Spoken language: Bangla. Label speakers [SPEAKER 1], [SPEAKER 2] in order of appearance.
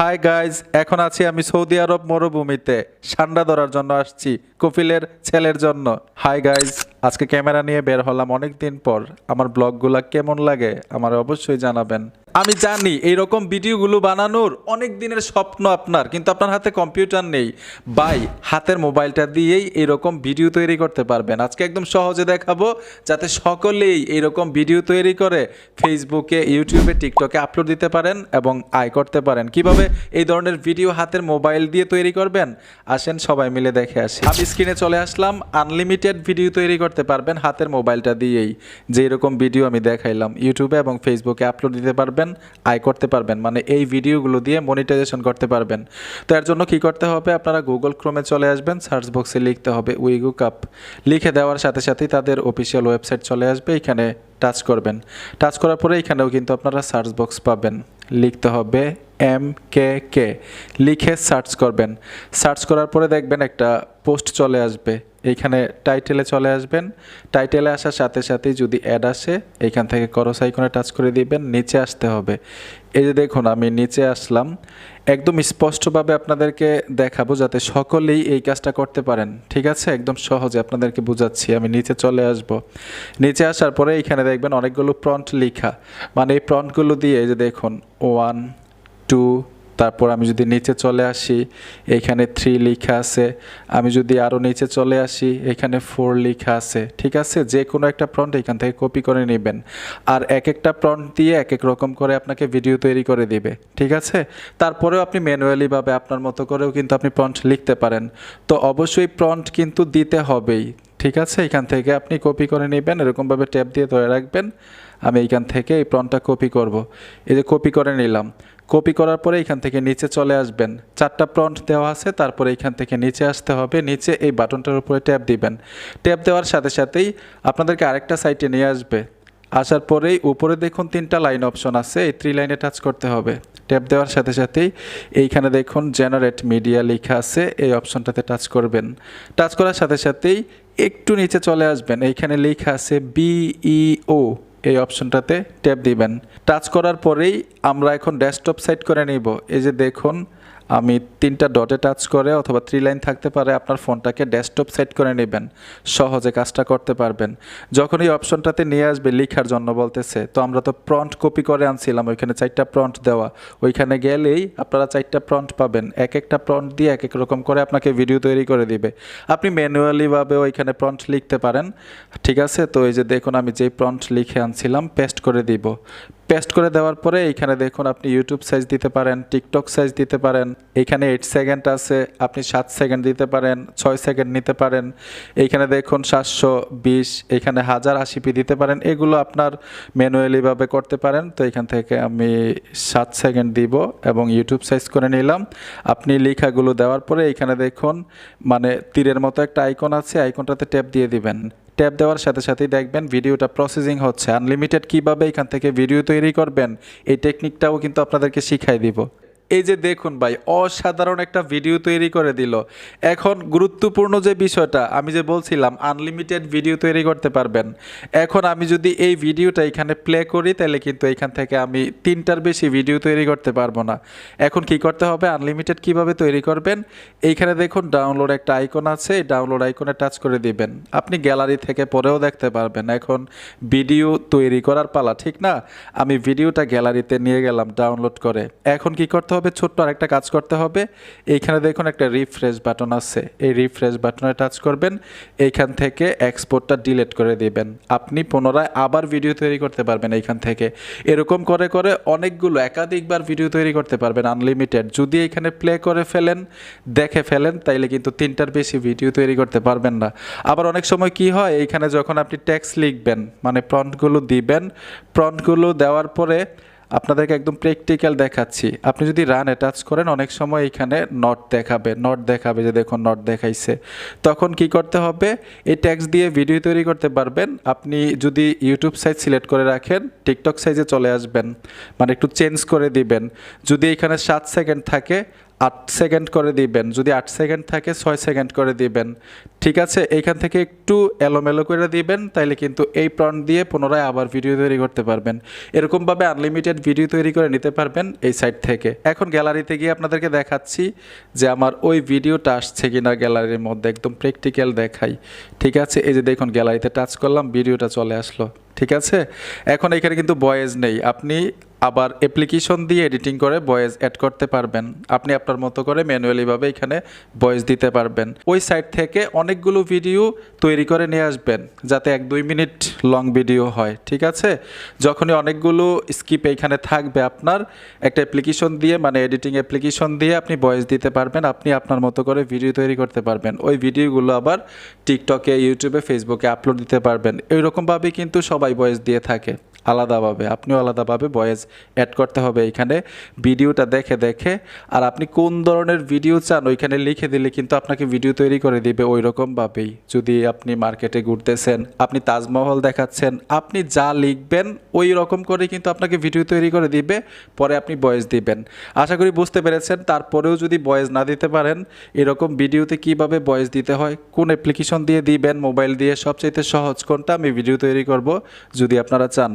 [SPEAKER 1] হাই গাইজ এখন আছি আমি সৌদি আরব মরুভূমিতে। সান্ডা ধরার জন্য আসছি, কপিলের ছেলের জন্য। হাই গাইজ আজকে ক্যামেরা নিয়ে বের হলাম অনেক দিন পর। আমার ব্লগগুলা কেমন লাগে আমার অবশ্যই জানাবেন। আমি জানি এইরকম ভিডিওগুলো বানানোর অনেক দিনের স্বপ্ন আপনার, কিন্তু আপনার হাতে কম্পিউটার নেই। বাই হাতের মোবাইলটা দিয়েই এরকম ভিডিও তৈরি করতে পারবেন। আজকে একদম সহজে দেখাবো, যাতে সকলেই এরকম ভিডিও তৈরি করে ফেসবুকে ইউটিউবে টিকটকে আপলোড দিতে পারেন এবং আয় করতে পারেন। কীভাবে এই ধরনের ভিডিও হাতের মোবাইল দিয়ে তৈরি করবেন? আসেন সবাই মিলে দেখে আসি। আমি স্ক্রিনে চলে আসলাম আনলিমিটেড ভিডিও তৈরি করতে পারবেন হাতের মোবাইলটা দিয়েই। যে এরকম ভিডিও আমি দেখাইলাম ইউটিউবে এবং ফেসবুকে আপলোড দিতে পারবেন। আয় করতে পারবেন। মানে এই ভিডিওগুলো দিয়ে মনিটাইজেশন করতে পারবেন। তো এর জন্য কি করতে হবে? আপনারা গুগল ক্রোমে চলে আসবেন সার্চ বক্সে লিখতে হবে উইগু কাপ লিখে দেওয়ার সাথে সাথেই তাদের অফিসিয়াল ওয়েবসাইট চলে আসবে, এখানে টাচ করবেন। টাচ করার পরে এখানেও কিন্তু আপনারা সার্চ বক্স পাবেন। লিখতে হবে এম কে কে লিখে সার্চ করবেন। সার্চ করার পরে দেখবেন একটা পোস্ট চলে আসবে। এইখানে টাইটেলে চলে আসবেন। টাইটেলে আসার সাথে সাথেই যদি অ্যাড আসে, এইখান থেকে করস আইকনে টাচ করে দিবেন, নিচে আসতে হবে। এই যে দেখুন, আমি নিচে আসলাম। একদম স্পষ্টভাবে আপনাদেরকে দেখাবো যাতে সকলেই এই কাজটা করতে পারেন। ঠিক আছে? একদম সহজে আপনাদেরকে বুঝাচ্ছি। আমি নিচে চলে আসব। নিচে আসার পরে এইখানে দেখবেন অনেকগুলো প্রন্ট লেখা। মানে এই প্রন্টগুলো দিয়ে এই যে দেখুন ওয়ান টু তারপর আমি যদি নিচে চলে আসি, এখানে থ্রি লেখা আছে। আমি যদি আরও নিচে চলে আসি, এখানে ফোর লেখা আছে। ঠিক আছে? যে কোনো একটা প্রন্ট এখান থেকে কপি করে নেবেন। আর এক একটা প্রন্ট দিয়ে এক এক রকম করে আপনাকে ভিডিও তৈরি করে দিবে। ঠিক আছে? তারপরেও আপনি ম্যানুয়ালিভাবে আপনার মতো করেও কিন্তু আপনি প্রন্ট লিখতে পারেন। তো অবশ্যই প্রন্ট কিন্তু দিতে হবেই। ঠিক আছে, এখান থেকে আপনি কপি করে নেবেন, এরকমভাবে ট্যাপ দিয়ে ধরে রাখবেন। আমি এইখান থেকে এই প্রনটা কপি করব। এই যে কপি করে নিলাম। কপি করার পরে এখান থেকে নিচে চলে আসবেন। চারটা প্রন্ট দেওয়া আছে, তারপরে এখান থেকে নিচে আসতে হবে। নিচে এই বাটনটার উপরে ট্যাপ দিবেন। ট্যাপ দেওয়ার সাথে সাথেই আপনাদেরকে আরেকটা সাইটে নিয়ে আসবে। আসার পরেই উপরে দেখুন তিনটা লাইন অপশন আছে, এই থ্রি লাইনে টাচ করতে হবে। ট্যাপ দেওয়ার সাথে সাথেই এইখানে দেখুন জেনারেট মিডিয়া লেখা আছে, এই অপশনটাতে টাচ করবেন। টাচ করার সাথে সাথেই একটু নিচে চলে আসবেন, এইখানে লেখা আছে বিইও এই অপশনটাতে ট্যাপ দিবেন। টাচ করার পরেই আমরা এখন ডেস্কটপ সাইট করে নিব। এই যে দেখুন, আমি তিনটা ডটে টাচ করে অথবা থ্রি লাইন থাকতে পারে আপনার ফোনটাকে ডেস্কটপ সেট করে নেবেন। সহজে কাজটা করতে পারবেন। যখন এই অপশনটাতে নিয়ে আসবে লেখার জন্য বলতেছে, তো আমরা তো প্রন্ট কপি করে আনছিলাম, ওইখানে চারটা প্রন্ট দেওয়া। ওইখানে গেলেই আপনারা চারটা প্রন্ট পাবেন। এক একটা প্রন্ট দিয়ে এক এক রকম করে আপনাকে ভিডিও তৈরি করে দিবে। আপনি ম্যানুয়ালিভাবে ওইখানে প্রন্ট লিখতে পারেন। ঠিক আছে? তো এই যে দেখুন, আমি যেই প্রন্ট লিখে আনছিলাম পেস্ট করে দিব। পেস্ট করে দেওয়ার পরে এইখানে দেখুন আপনি ইউটিউব সাইজ দিতে পারেন টিকটক সাইজ দিতে পারেন এইখানে এইট সেকেন্ড আছে, আপনি সাত সেকেন্ড দিতে পারেন, ছয় সেকেন্ড নিতে পারেন এইখানে দেখুন সাতশো বিশ, এখানে হাজার আশি পি দিতে পারেন, এগুলো আপনার ম্যানুয়ালিভাবে করতে পারেন, তো এখান থেকে আমি সাত সেকেন্ড দিব এবং ইউটিউব সাইজ করে নিলাম, আপনি লেখাগুলো দেওয়ার পরে এইখানে দেখুন মানে তীরের মতো একটা আইকন আছে আইকনটাতে ট্যাপ দিয়ে দিবেন। ট্যাপ দেওয়ার সাথে সাথেই দেখবেন ভিডিওটা প্রসেসিং হচ্ছে। আনলিমিটেড কীভাবে এখান থেকে ভিডিও তৈরি করবেন, এই টেকনিকটাও কিন্তু আপনাদেরকে শিখাই দিব। এই যে দেখুন ভাই, অসাধারণ একটা ভিডিও তৈরি করে দিল। এখন গুরুত্বপূর্ণ যে বিষয়টা, আমি যে বলছিলাম আনলিমিটেড ভিডিও তৈরি করতে পারবেন। এখন আমি যদি এই ভিডিওটা এখানে প্লে করি, তাহলে কিন্তু এখান থেকে আমি তিনটার বেশি ভিডিও তৈরি করতে পারব না। এখন কি করতে হবে? আনলিমিটেড কীভাবে তৈরি করবেন? এইখানে দেখুন ডাউনলোড একটা আইকন আছে ডাউনলোড আইকনে টাচ করে দিবেন। আপনি গ্যালারি থেকে পরেও দেখতে পারবেন। এখন ভিডিও তৈরি করার পালা, ঠিক না? আমি ভিডিওটা গ্যালারিতে নিয়ে গেলাম ডাউনলোড করে। এখন কি করতে হবে, ছোট্ট আরেকটা কাজ করতে হবে। এইখানে দেখুন একটা রিফ্রেশ বাটন আছে। এই রিফ্রেশ বাটনে টাচ করবেন। এইখান থেকে এক্সপোর্টটা ডিলিট করে দিবেন। আপনি পুনরায় আবার ভিডিও তৈরি করতে পারবেন এইখান থেকে। এরকম করে করে অনেকগুলো একাধিকবার ভিডিও তৈরি করতে পারবেন আনলিমিটেড যদি এখানে প্লে করে ফেলেন, দেখে ফেলেন, তাইলে কিন্তু তিনটার বেশি ভিডিও তৈরি করতে পারবেন না। আবার অনেক সময় কি হয়, এইখানে যখন আপনি ট্যাক্স লিখবেন মানে প্রন্টগুলো দিবেন প্রন্টগুলো দেওয়ার পরে আপনাদেরকে একদম প্র্যাকটিক্যাল দেখাচ্ছি। আপনি যদি রান অ্যাটাচ করেন, অনেক সময় এখানে নট দেখাবে নট দেখাবে, যে দেখুন নট দেখাইছে। তখন কি করতে হবে? এই ট্যাক্স দিয়ে ভিডিও তৈরি করতে পারবেন। আপনি যদি ইউটিউব সাইজ সিলেক্ট করে রাখেন টিকটক সাইজে চলে আসবেন। মানে একটু চেঞ্জ করে দিবেন। যদি এখানে সাত সেকেন্ড থাকে আট সেকেন্ড করে দিবেন। যদি আট সেকেন্ড থাকে, ছয় সেকেন্ড করে দিবেন। ঠিক আছে এইখান থেকে একটু এলোমেলো করে দিবেন, তাইলে কিন্তু এই প্রন্ট দিয়ে পুনরায় আবার ভিডিও তৈরি করতে পারবেন। এরকমভাবে আনলিমিটেড ভিডিও তৈরি করে নিতে পারবেন এই সাইট থেকে। এখন গ্যালারিতে গিয়ে আপনাদেরকে দেখাচ্ছি যে আমার ওই ভিডিওটা আসছে কিনা গ্যালারির মধ্যে, একদম প্র্যাকটিক্যাল দেখাই। ঠিক আছে, এই যে দেখুন গ্যালারিতে টাচ করলাম ভিডিওটা চলে আসলো। ঠিক আছে, এখন এখানে কিন্তু বয়েজ নেই। আপনি আবার অ্যাপ্লিকেশন দিয়ে এডিটিং করে ভয়েস অ্যাড করতে পারবেন। আপনি আপনার মতো করে ম্যানুয়ালিভাবে এখানে ভয়েস দিতে পারবেন। ওই সাইট থেকে অনেকগুলো ভিডিও তৈরি করে নিয়ে আসবেন, যাতে এক দুই মিনিট লং ভিডিও হয়, ঠিক আছে? যখনই অনেকগুলো স্কিপ এইখানে থাকবে আপনার, একটা অ্যাপ্লিকেশন দিয়ে মানে এডিটিং অ্যাপ্লিকেশন দিয়ে আপনি ভয়েস দিতে পারবেন, আপনি আপনার মতো করে ভিডিও তৈরি করতে পারবেন। ওই ভিডিওগুলো আবার টিকটকে ইউটিউবে ফেসবুকে আপলোড দিতে পারবেন। এইরকমভাবেই কিন্তু সবাই ভয়েস দিয়ে থাকে, আলাদাভাবে। আপনিও আলাদাভাবে ভয়েস অ্যাড করতে হবে এখানে। ভিডিওটা দেখে দেখে। আর আপনি কোন ধরনের ভিডিও চান, ওইখানে লিখে দিলে কিন্তু আপনাকে ভিডিও তৈরি করে দিবে ওই রকমভাবেই যদি আপনি মার্কেটে ঘুরতেছেন, আপনি তাজমহল দেখাচ্ছেন, আপনি যা লিখবেন ওই রকম করে কিন্তু আপনাকে ভিডিও তৈরি করে দিবে, পরে আপনি ভয়েস দিবেন। আশা করি বুঝতে পেরেছেন। তারপরেও যদি ভয়েস না দিতে পারেন, এরকম ভিডিওতে কীভাবে ভয়েস দিতে হয়, কোন অ্যাপ্লিকেশন দিয়ে দিবেন মোবাইল দিয়ে, সবচাইতে সহজ কোনটা আমি ভিডিও তৈরি করব, যদি আপনারা চান।